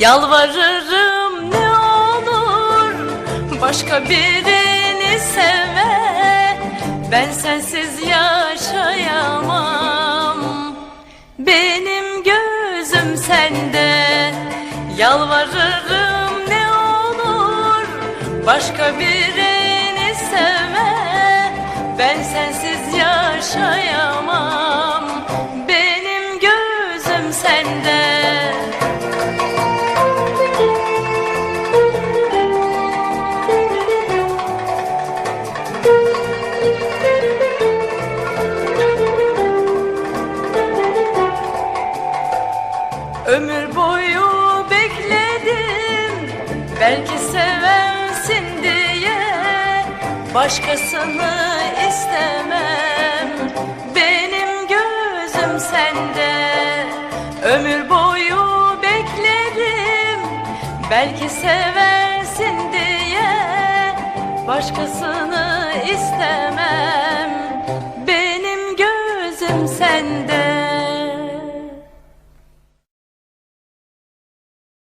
Yalvarırım ne olur başka birini sevme. Ben sensiz yaşayamam. Benim gözüm sende. Yalvarırım ne olur başka birini sevme. Ben sensiz yaşayamam. Benim gözüm sende Ömür boyu bekledim. Belki seversin diye Başkasını istemem. Benim gözüm sende. Ömür boyu bekledim. Belki seversin diye Başkasını istemem